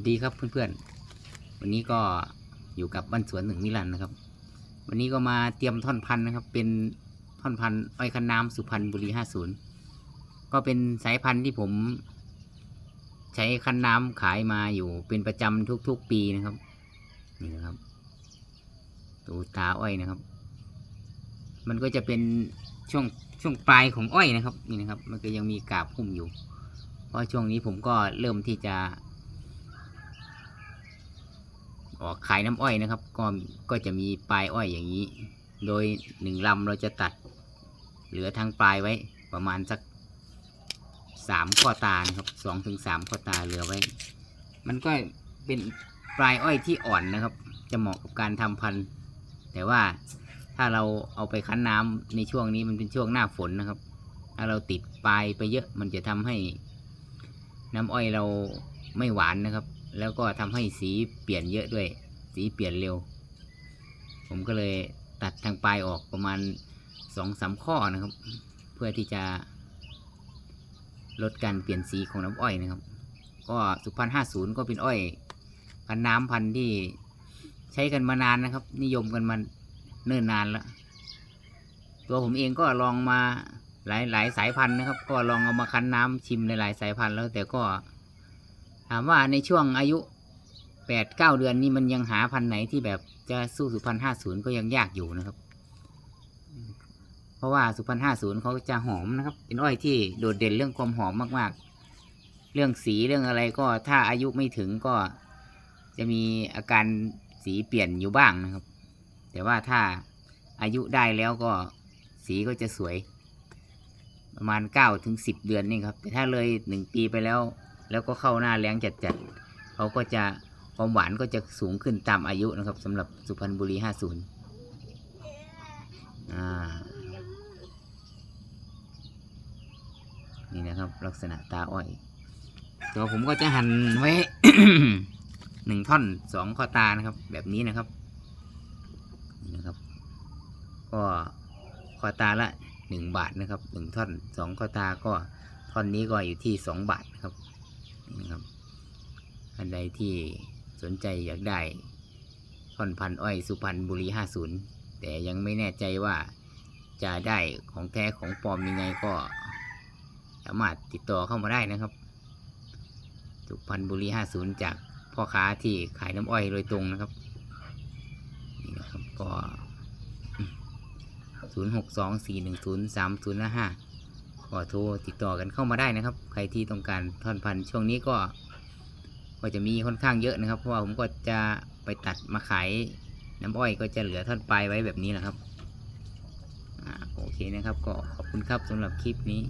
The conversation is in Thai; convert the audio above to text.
วัสดีครับเพื่อนๆ วันนี้ก็อยู่กับบ้านสวนหนึ่งนิรันนะครับ วันนี้ก็มาเตรียมท่อนพันธุ์นะครับ เป็นท่อนพันธุ์อ้อยคันน้ำสุพรรณบุรีห้าศูนย์ก็เป็นสายพันธุ์ที่ผม ใช้คันน้ำขายมาอยู่เป็นประจำทุกๆปีนะครับ นี่นะครับตูตาอ้อยนะครับ มันก็จะเป็นช่วงช่วงปลายของอ้อยนะครับ นี่นะครับ มันก็ยังมีกาบหุ้มอยู่ เพราะช่วงนี้ผมก็เริ่มที่จะ ออกขายน้ำอ้อยนะครับ ก็ก็จะมีปลายอ้อยอย่างนี้ โดยหนึ่งลำเราจะตัด เหลือทางปลายไว้ประมาณสักสามข้อตาครับสองถึงสามข้อตาเหลือไว้ มันก็เป็นปลายอ้อยที่อ่อนนะครับ จะเหมาะกับการทำพันธุ์ แต่ว่าถ้าเราเอาไปคั้นน้ำในช่วงนี้มันเป็นช่วงหน้าฝนนะครับ ถ้าเราติดปลายไปเยอะมันจะทำให้น้ำอ้อยเราไม่หวานนะครับ แล้วก็ทำให้สีเปลี่ยนเยอะด้วย สีเปลี่ยนเร็ว ผมก็เลยตัดทางปลายออกประมาณสองสามข้อนะครับ เพื่อที่จะลดการเปลี่ยนสีของน้ำอ้อยนะครับ ก็สุพรรณห้าศูนย์ก็เป็นอ้อย พันน้ำพันที่ใช้กันมานานนะครับ นิยมกันมาเนิ่นนานแล้ว ตัวผมเองก็ลองมาหลายหลายสายพันธุ์นะครับ ก็ลองเอามาคั้นน้ำชิมในหลายสายพันธุ์แล้วแต่ก็ ถามว่าในช่วงอายุแปดเก้าเดือนนี่มันยังหาพันไหนที่แบบจะสู้สุพรรณห้าศูนย์ก็ยังยากอยู่นะครับ เพราะว่าสุพรรณห้าศูนย์เขาจะหอมนะครับ เป็นอ้อยที่โดดเด่นเรื่องความหอมมากๆ เรื่องสีเรื่องอะไรก็ถ้าอายุไม่ถึงก็จะมีอาการสีเปลี่ยนอยู่บ้างนะครับ แต่ว่าถ้าอายุได้แล้วก็สีก็จะสวย ประมาณเก้าถึงสิบเดือนนี่ครับ แต่ถ้าเลยหนึ่งปีไปแล้ว แล้วก็เข้าหน้าแล้งจัดๆเขาก็จะความหวานก็จะสูงขึ้นตามอายุนะครับสำหรับสุพรรณบุรีห้าศูนย์อ่านี่นะครับลักษณะตาอ้อย ตัวผมก็จะหั่นไว้หนึ่งท่อนสองข้อตานะครับ แบบนี้นะครับนี่นะครับ ก็ข้อตาละหนึ่งบาทนะครับหนึ่งท่อนสองข้อตาก็ท่อนนี้ก็อยู่ที่สองบาทนะครับ นะครับท่นใดที่สนใจอยากได้ท่อนพันอ้อยสุพรรณบุรี 50 แต่ยังไม่แน่ใจว่าจะได้ของแท้ของปลอมยังไงก็สามารถติดต่อเข้ามาได้นะครับ สุพรรณบุรี 50 จากพ่อค้าที่ขายน้ำอ้อยโดยตรงนะครับนี่นะครับก็ 0 6 2 4 1 0 3 0 5 5 ก็โทรติดต่อกันเข้ามาได้นะครับ ใครที่ต้องการท่อนพันช่วงนี้ก็ ก็จะมีค่อนข้างเยอะนะครับ เพราะว่าผมก็จะไปตัดมาขายน้ำอ้อยก็จะเหลือท่อนปลายไว้แบบนี้แหละครับอโอเคนะครับ ก็ขอบคุณครับสำหรับคลิปนี้